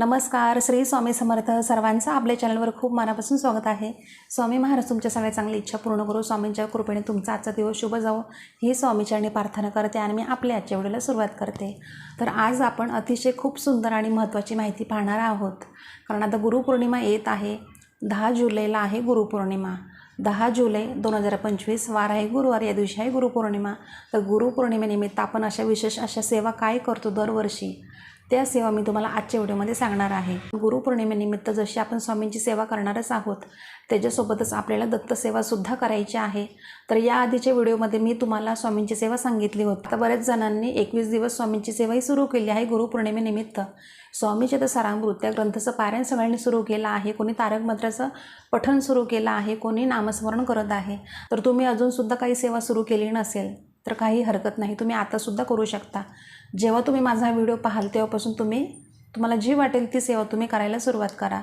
नमस्कार श्री स्वामी समर्थ सर्वांचं आपल्या चॅनलवर खूप मनापासून स्वागत आहे. स्वामी महाराज तुमच्या सगळ्या चांगली इच्छा पूर्ण करू. स्वामींच्या कृपेने तुमचा आजचा दिवस शुभ जावो. ही स्वामीचरणी प्रार्थना करते आणि मी आपल्या आजच्या व्हिडिओला सुरुवात करते. तर आज आपण अतिशय खूप सुंदर आणि महत्त्वाची माहिती पाहणार आहोत. कारण आता गुरुपौर्णिमा येत आहे. दहा जुलैला आहे गुरुपौर्णिमा. दहा जुलै दोन हजार पंचवीस वार आहे गुरुवार या दिवशी आहे गुरुपौर्णिमा. तर गुरुपौर्णिमेनिमित्त आपण अशा विशेष अशा सेवा काय करतो दरवर्षी? त्या सेवा मी तुम्हाला आजच्या व्हिडिओमध्ये सांगणार आहे. गुरुपौर्णिमेनिमित्त जशी आपण स्वामींची सेवा करणारच आहोत त्याच्यासोबतच आपल्याला दत्तसेवासुद्धा करायची आहे. तर या आधीच्या व्हिडिओमध्ये मी तुम्हाला स्वामींची सेवा सांगितली होती. आता बऱ्याच जणांनी एकवीस दिवस स्वामींची सेवाही सुरू केली आहे गुरुपौर्णिमेनिमित्त. स्वामीचे तर सारामृत त्या ग्रंथाचं पारायण सगळ्यांनी सुरू केलं आहे कोणी तारक मंत्राचं पठण सुरू केलं आहे कोणी नामस्मरण करत आहे. तर तुम्ही अजूनसुद्धा काही सेवा सुरू केली नसेल तर काही हरकत नाही तुम्ही आतासुद्धा करू शकता. जेव्हा तुम्ही माझा व्हिडिओ पाहाल तेव्हापासून तुम्ही तुम्हाला जी वाटेल ती सेवा तुम्ही करायला सुरुवात करा.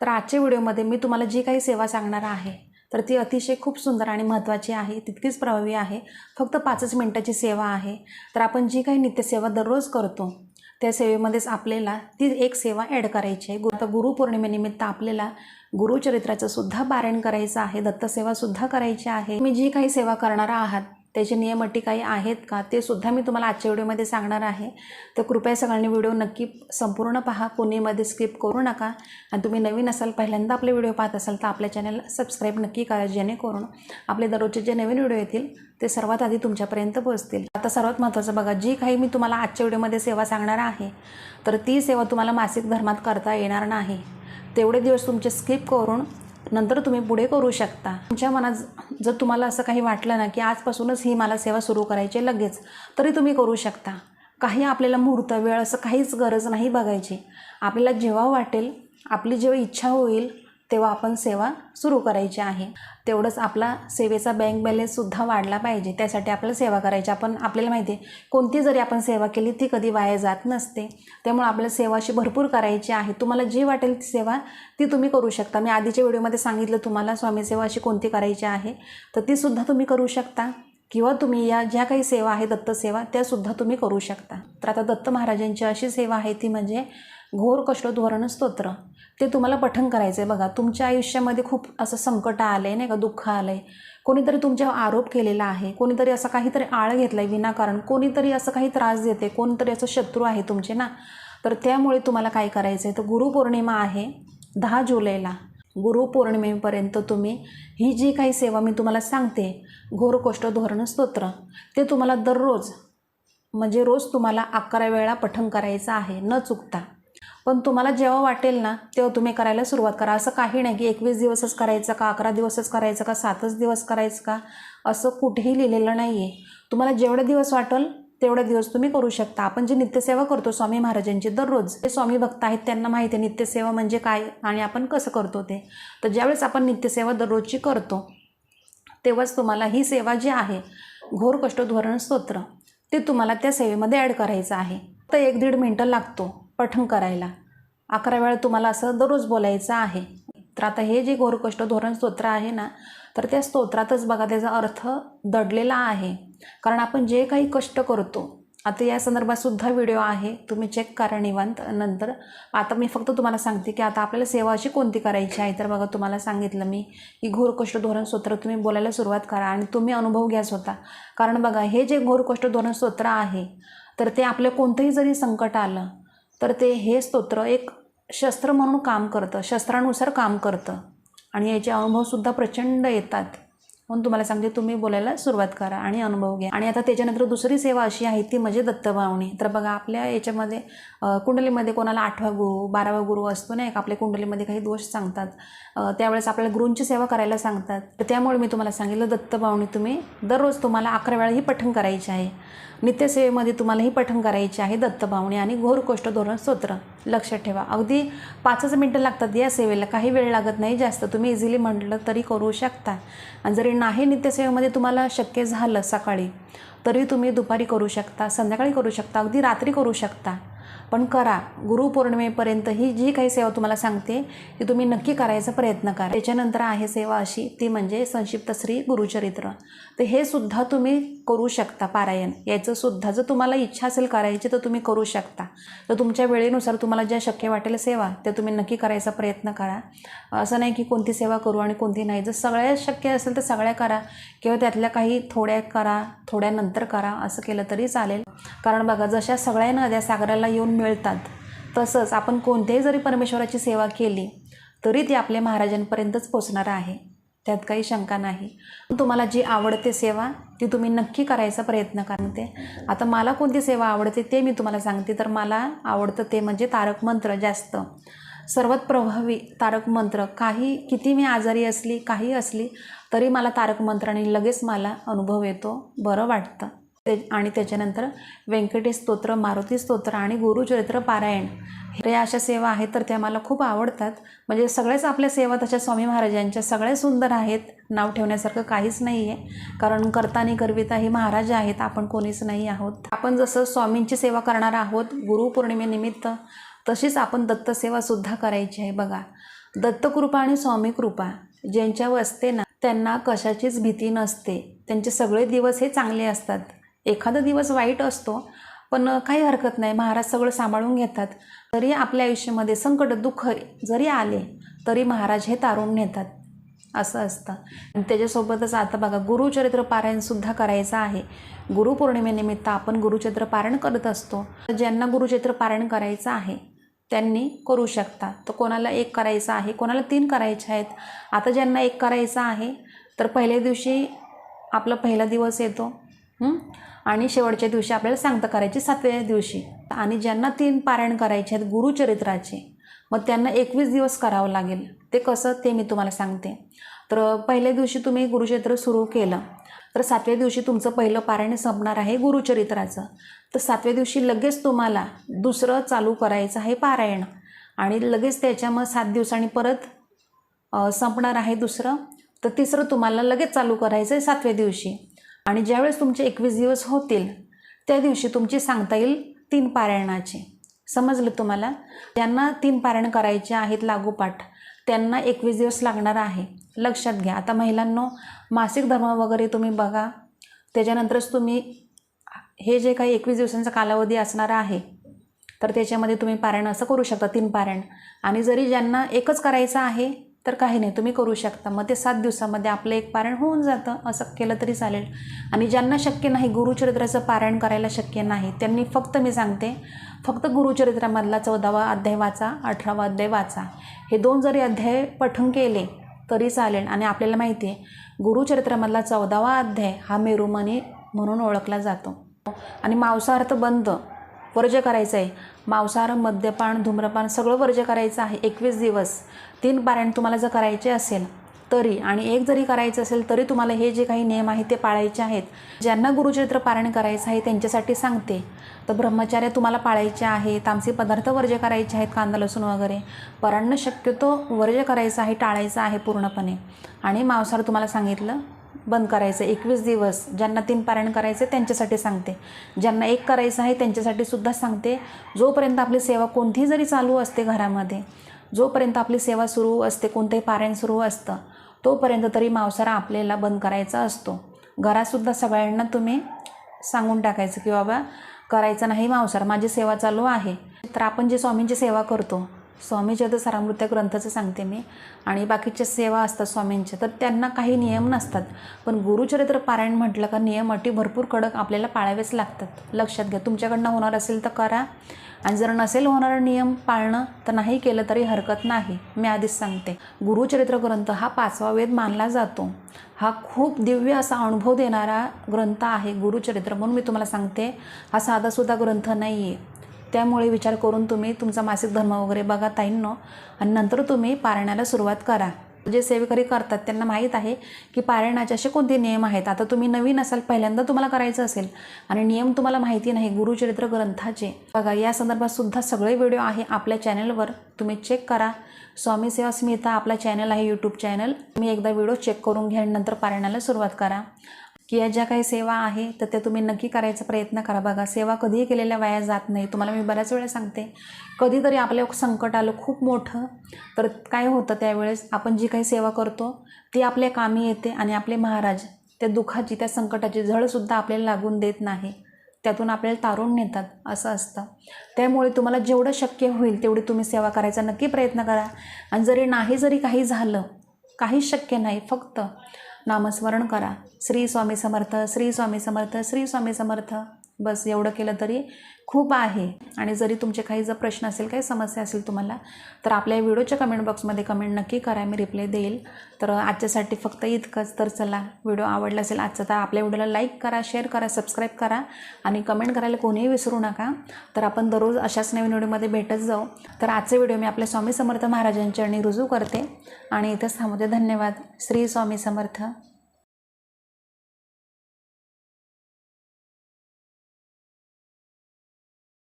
तर आजच्या व्हिडिओमध्ये मी तुम्हाला जी काही सेवा सांगणार आहे तर ती अतिशय खूप सुंदर आणि महत्त्वाची आहे तितकीच प्रभावी आहे. फक्त पाचच मिनटाची सेवा आहे. तर आपण जी काही नित्यसेवा दररोज करतो त्या सेवेमध्येच आपल्याला ती एक सेवा ॲड करायची आहे. गुरु आता गुरुपौर्णिमेनिमित्त आपल्याला गुरुचरित्राचं सुद्धा पारायण करायचं आहे दत्तसेवासुद्धा करायची आहे. मी जी काही सेवा करणार आहात त्याचे नियम अटी काही आहेत का? ते सुद्धा मी तुम्हाला आजच्या व्हिडिओमध्ये सांगणार आहे. तर कृपया सगळ्यांनी व्हिडिओ नक्की संपूर्ण पहा. कोणीमध्ये स्किप करू नका. आणि तुम्ही नवीन असाल पहिल्यांदा आपले व्हिडिओ पाहत असाल तर आपल्या चॅनलला सबस्क्राईब नक्की करा जेणेकरून आपले दररोजचे जे नवीन व्हिडिओ येतील ते सर्वात आधी तुमच्यापर्यंत पोहोचतील. आता सर्वात महत्त्वाचं बघा जी काही मी तुम्हाला आजच्या व्हिडिओमध्ये सेवा सांगणार आहे तर ती सेवा तुम्हाला मासिक धर्मात करता येणार नाही. तेवढे दिवस तुमचे स्किप करून नंतर तुम्ही पुढे करू शकता. तुमच्या मनात जर तुम्हाला असं काही वाटलं ना की आजपासूनच ही मला सेवा सुरू करायची आहे लगेच. तरी तुम्ही करू शकता. काही आपल्याला मुहूर्त वेळ असं काहीच गरज नाही बघायची. आपल्याला जेव्हा वाटेल आपली जेव्हा इच्छा होईल तेव्हा आपण सेवा सुरू करायची आहे. तेवढंच आपला सेवेचा बँक बॅलन्ससुद्धा वाढला पाहिजे. त्यासाठी आपल्याला सेवा करायची. आपण आपल्याला माहिती आहे कोणती जरी आपण सेवा केली ती कधी वाया जात नसते. त्यामुळे आपल्याला सेवा अशी भरपूर करायची आहे. तुम्हाला जी वाटेल ती सेवा ती तुम्ही करू शकता. मी आधीच्या व्हिडिओमध्ये सांगितलं तुम्हाला स्वामी सेवा अशी कोणती करायची आहे तर तीसुद्धा तुम्ही करू शकता. किंवा तुम्ही या ज्या काही सेवा आहे दत्तसेवा त्यासुद्धा तुम्ही करू शकता. तर आता दत्त महाराजांची अशी सेवा आहे ती म्हणजे घोर कष्टोद्वरण स्तोत्र. ते तुम्हाला पठण करायचं आहे बघा तुमच्या आयुष्यामध्ये खूप असं संकट आलं आहे नाही का? दुःख आलं आहे कोणीतरी तुमच्यावर आरोप केलेला आहे. कोणीतरी असं काहीतरी आळ घेतला आहे विनाकारण. कोणीतरी असं काही त्रास देते कोणीतरी असं शत्रू आहे तुमचे ना? तर त्यामुळे तुम्हाला काय करायचं आहे तर गुरुपौर्णिमा आहे दहा जुलैला. गुरुपौर्णिमेपर्यंत तुम्ही ही जी काही सेवा मी तुम्हाला सांगते घोरकोष्ठ धोरण स्तोत्र ते तुम्हाला दररोज म्हणजे रोज तुम्हाला अकरा वेळा पठण करायचं आहे. न चुकता. पण तुम्हाला जेव्हा वाटेल ना तेव्हा तुम्ही करायला सुरुवात करा. असं काही नाही की एकवीस दिवसच करायचं का अकरा दिवसच करायचं का सातच दिवस करायचं का? असं कुठेही लिहिलेलं नाही आहे तुम्हाला जेवढे दिवस वाटेल तेवढे दिवस तुम्ही करू शकता. आपण जी नित्यसेवा करतो स्वामी महाराजांची दररोज जे स्वामी भक्त आहेत त्यांना माहिती आहे नित्यसेवा म्हणजे काय आणि आपण कसं करतो ते. तर ज्यावेळेस आपण नित्यसेवा दररोजची करतो तेव्हाच तुम्हाला ही सेवा जी आहे घोर कष्टधोरण स्तोत्र ते तुम्हाला त्या सेवेमध्ये ॲड करायचं आहे. तर एक दीड मिनटं लागतो. पठण करायला. अकरा वेळा तुम्हाला असं दररोज बोलायचं आहे. तर आता हे जे घोर धोरण स्तोत्र आहे ना तर त्या स्तोत्रातच बघा त्याचा अर्थ दडलेला आहे. कारण आपण जे काही कष्ट करतो आता या संदर्भात सुद्धा व्हिडिओ आहे तुम्ही चेक करा निवांत. नंतर आता मी फक्त तुम्हाला सांगते की आता आपल्याला सेवा अशी कोणती करायची आहे? तर बघा तुम्हाला सांगितलं मी की घोरकष्ट धोरण स्तोत्र तुम्ही बोलायला सुरुवात करा आणि तुम्ही अनुभव घ्या स्वतः. कारण बघा हे जे घोरकष्ट धोरण स्तोत्र आहे तर ते आपलं कोणतंही जरी संकट आलं तर ते हे स्तोत्र एक शस्त्र म्हणून काम करतं शस्त्रानुसार काम करतं. आणि याचे अनुभवसुद्धा प्रचंड येतात. म्हणून तुम्हाला सांगते तुम्ही बोलायला सुरुवात करा आणि अनुभव घ्या. आणि आता त्याच्यानंतर दुसरी सेवा अशी आहे ती म्हणजे दत्तभावणी तर बघा आपल्या याच्यामध्ये कुंडलीमध्ये कोणाला आठवा गुरु बारावा गुरु असतो नाही का? आपल्या कुंडलीमध्ये काही दोष सांगतात. त्यावेळेस आपल्याला गुरूंची सेवा करायला सांगतात. तर त्यामुळे मी तुम्हाला सांगितलं दत्तभावणी तुम्ही दररोज तुम्हाला अकरा वेळा ही पठण करायची आहे. नित्यसेवेमध्ये तुम्हाला ही पठण करायची आहे दत्तभावणी आणि घोरकोष्ठ धोरण स्तोत्र. लक्षात ठेवा. अगदी पाचच मिनटं लागतात या सेवेला. काही वेळ लागत नाही जास्त. तुम्ही इझिली म्हटलं तरी करू शकता. आणि जरी नाही नित्यसेवेमध्ये तुम्हाला शक्य झालं सकाळी तरी तुम्ही दुपारी करू शकता संध्याकाळी करू शकता अगदी रात्री करू शकता. पण करा. गुरुपौर्णिमेपर्यंत ही जी काही सेवा तुम्हाला सांगते ती तुम्ही नक्की करायचा प्रयत्न करा. त्याच्यानंतर आहे सेवा अशी ती म्हणजे संक्षिप्त श्री गुरुचरित्र. तर हे सुद्धा तुम्ही करू शकता पारायण. याचं सुद्धा जर तुम्हाला इच्छा असेल करायची तर तुम्ही करू शकता. तर तुमच्या वेळेनुसार तुम्हाला ज्या शक्य वाटेल सेवा त्या तुम्ही नक्की करायचा प्रयत्न करा. असं नाही की कोणती सेवा करू आणि कोणती नाही. जर सगळ्या शक्य असेल तर सगळ्या करा किंवा त्यातल्या काही थोड्या करा थोड्यानंतर करा असं केलं तरी चालेल. कारण बघा जशा सगळ्या नद्या सागराला येऊन मिळतात. तसंच आपण कोणत्याही जरी परमेश्वराची सेवा केली तरी ती आपल्या महाराजांपर्यंतच पोचणार आहे. त्यात काही शंका नाही. तुम्हाला जी आवडते सेवा ती तुम्ही नक्की करायचा प्रयत्न करते आता मला कोणती सेवा आवडते ते मी तुम्हाला सांगते. तर मला आवडतं ते म्हणजे तारक मंत्र जास्त. सर्वात प्रभावी तारक मंत्र काही किती मी आजारी असली काही असली तरी मला तारक मंत्राने लगेच मला अनुभव येतो. बरं वाटतं. ते आणि त्याच्यानंतर व्यंकटेश स्तोत्र मारुती स्तोत्र आणि गुरुचरित्र पारायण. हे अशा सेवा आहेत तर त्या मला खूप आवडतात. म्हणजे सगळ्याच आपल्या सेवा तशा स्वामी महाराजांच्या सगळ्या सुंदर आहेत नाव ठेवण्यासारखं काहीच नाही आहे कारण करतानी करविता हे महाराज आहेत आपण कोणीच नाही आहोत. आपण जसं स्वामींची सेवा करणार आहोत गुरुपौर्णिमेनिमित्त तशीच आपण दत्तसेवासुद्धा करायची आहे बघा. दत्तकृपा आणि स्वामी कृपा ज्यांच्यावर असते ना त्यांना कशाचीच भीती नसते. त्यांचे सगळे दिवस हे चांगले असतात. एखादा दिवस वाईट असतो पण काही हरकत नाही. महाराज सगळं सांभाळून घेतात. तरी आपल्या आयुष्यामध्ये संकट दुःख जरी आले तरी महाराज हे तारून नेतात. असं असतं. आणि त्याच्यासोबतच आता बघा गुरुचरित्र पारायणसुद्धा करायचं आहे. गुरुपौर्णिमेनिमित्त आपण गुरुचरित्र पारायण करत असतो. ज्यांना गुरुचरित्र पारायण करायचं आहे त्यांनी करू शकता. तर कोणाला एक करायचं आहे कोणाला तीन करायचे आहेत? आता ज्यांना एक करायचं आहे तर पहिल्या दिवशी आपला पहिला दिवस येतो. आणि शेवटच्या दिवशी आपल्याला सांगता करायची सातव्या दिवशी. आणि ज्यांना तीन पारायण करायचे आहेत गुरुचरित्राचे मग त्यांना एकवीस दिवस करावं लागेल. ते कसं? ते मी तुम्हाला सांगते. तर पहिल्या दिवशी तुम्ही गुरुचरित्र सुरू केलं. तर सातव्या दिवशी तुमचं पहिलं पारायण संपणार आहे गुरुचरित्राचं. तर सातव्या दिवशी लगेच तुम्हाला दुसरं चालू करायचं आहे पारायण. आणि लगेच त्याच्या मग सात दिवसांनी परत संपणार आहे दुसरं. तर तिसरं तुम्हाला लगेच चालू करायचं आहे सातव्या दिवशी. आणि ज्यावेळेस तुमचे एकवीस दिवस होतील त्या दिवशी तुमची सांगता येईल तीन पारायणाची. समजलं तुम्हाला? ज्यांना तीन पारायण करायचे आहेत लागोपाठ त्यांना एकवीस दिवस लागणार आहे. लक्षात घ्या. आता महिलांनो मासिक धर्म वगैरे तुम्ही बघा. त्याच्यानंतरच तुम्ही हे जे काही एकवीस दिवसांचा कालावधी असणार आहे तर त्याच्यामध्ये तुम्ही पारायण असं करू शकता तीन पारायण. आणि जरी ज्यांना एकच करायचं आहे तर काही नाही तुम्ही करू शकता. मग ते सात दिवसामध्ये आपलं एक पारायण होऊन जातं. असं केलं तरी चालेल. आणि ज्यांना शक्य नाही गुरुचरित्राचं पारायण करायला शक्य नाही त्यांनी फक्त मी सांगते फक्त गुरुचरित्रामधला चौदावा अध्याय वाचा अठरावा अध्याय वाचा. हे दोन जरी अध्याय पठण केले तरी चालेल. आणि आपल्याला माहिती आहे गुरुचरित्रामधला चौदावा अध्याय हा मेरुमणी म्हणून ओळखला जातो. आणि मांसाहार तर बंद. वर्ज्य करायचं आहे. मांसाहार मद्यपान धूम्रपान सगळं वर्ज्य करायचं आहे. एकवीस दिवस. तीन पारायण तुम्हाला जर करायचे असेल तरी आणि एक जरी करायचं असेल तरी तुम्हाला हे जे काही नियम आहेत ते पाळायचे आहेत. ज्यांना गुरुचरित्र पारायण करायचं आहे त्यांच्यासाठी सांगते. तर ब्रह्मचार्य तुम्हाला पाळायचे आहे तामसी पदार्थ वर्ज्य करायचे आहेत कांदा लसूण वगैरे. परांना शक्यतो वर्ज्य करायचं आहे टाळायचं आहे पूर्णपणे. आणि मांसाहार तुम्हाला सांगितलं बंद करायचं एकवीस दिवस ज्यांना तीन पारायण करायचे त्यांच्यासाठी सांगते. ज्यांना एक करायचं आहे त्यांच्यासाठी सुद्धा सांगते. जोपर्यंत आपली सेवा कोणतीही जरी चालू असते घरामध्ये जोपर्यंत आपली सेवा सुरू असते कोणतंही पारायण सुरू असतं तोपर्यंत तरी मावसारा आपल्याला बंद करायचा असतो. घरातसुद्धा सगळ्यांना तुम्ही सांगून टाकायचं की बाबा करायचं नाही मांसाहार माझी सेवा चालू आहे. तर आपण जे स्वामींची सेवा करतो स्वामी तर सारामृत्य ग्रंथाचं सांगते मी. आणि बाकीच्या सेवा असतात स्वामींच्या. तर त्यांना काही नियम नसतात. पण गुरुचरित्र पारायण म्हटलं का नियम अटी भरपूर कडक आपल्याला पाळावेच लागतात. लक्षात घ्या. तुमच्याकडनं होणार असेल तर करा. आणि जर नसेल होणार नियम पाळणं तर नाही केलं तरी हरकत नाही. मी आधीच सांगते. गुरुचरित्र ग्रंथ हा पाचवा वेद मानला जातो. हा खूप दिव्य असा अनुभव देणारा ग्रंथ आहे गुरुचरित्र. म्हणून मी तुम्हाला सांगते हा साधासुद्धा ग्रंथ नाही आहे त्यामुळे विचार करून तुम्ही तुमचा मासिक धर्म वगैरे बघा ताईंनो. आणि नंतर तुम्ही पारायणाला सुरुवात करा. जे सेवेकरी करतात त्यांना माहीत आहे की पारायणाचे असे कोणते नियम आहेत? आता तुम्ही नवीन असाल पहिल्यांदा तुम्हाला करायचं असेल. आणि नियम तुम्हाला माहिती नाही गुरुचरित्र ग्रंथाचे. बघा या संदर्भात सुद्धा सगळे व्हिडिओ आहे आपल्या चॅनलवर. तुम्ही चेक करा. स्वामी सेवा स्मिता आपला चॅनल आहे यूट्यूब चॅनल. तुम्ही एकदा व्हिडिओ चेक करून घ्या आणि नंतर पारायणाला सुरुवात करा. की या ज्या काही सेवा आहे तर त्या तुम्ही नक्की करायचा प्रयत्न करा बघा. सेवा कधीही केलेल्या वाया जात नाही. तुम्हाला मी बऱ्याच वेळा सांगते कधीतरी आपल्या संकट आलं खूप मोठं तर काय होतं त्यावेळेस आपण जी काही सेवा करतो ती आपल्या कामी येते आणि आपले महाराज त्या दुःखाची त्या संकटाची झळसुद्धा आपल्याला लागून देत नाही. त्यातून आपल्याला तारून नेतात असं असतं. त्यामुळे तुम्हाला जेवढं शक्य होईल तेवढी तुम्ही सेवा करायचा नक्की प्रयत्न करा. आणि जरी नाही जरी काही झालं काही शक्य नाही. फक्त नामस्मरण करा. श्री स्वामी समर्थ श्री स्वामी समर्थ श्री स्वामी समर्थ. बस एवढं केलं तरी खूप आहे. आणि जरी तुमचे काही जर प्रश्न असेल काही समस्या असेल तुम्हाला तर आपल्या व्हिडिओच्या कमेंट बॉक्समध्ये कमेंट नक्की करा मी रिप्लाय देईल. तर आजच्यासाठी फक्त इतकंच. तर चला व्हिडिओ आवडला असेल आजचा तर आपल्या व्हिडिओला लाईक करा शेअर करा सबस्क्राईब करा आणि कमेंट करायला कोणीही विसरू नका. तर आपण दररोज अशाच नवीन व्हिडिओमध्ये भेटत जाऊ. तर आजचे व्हिडिओ मी आपल्या स्वामी समर्थ महाराजांच्या रुजू करते. आणि इथंच थांबवते धन्यवाद. श्री स्वामी समर्थ.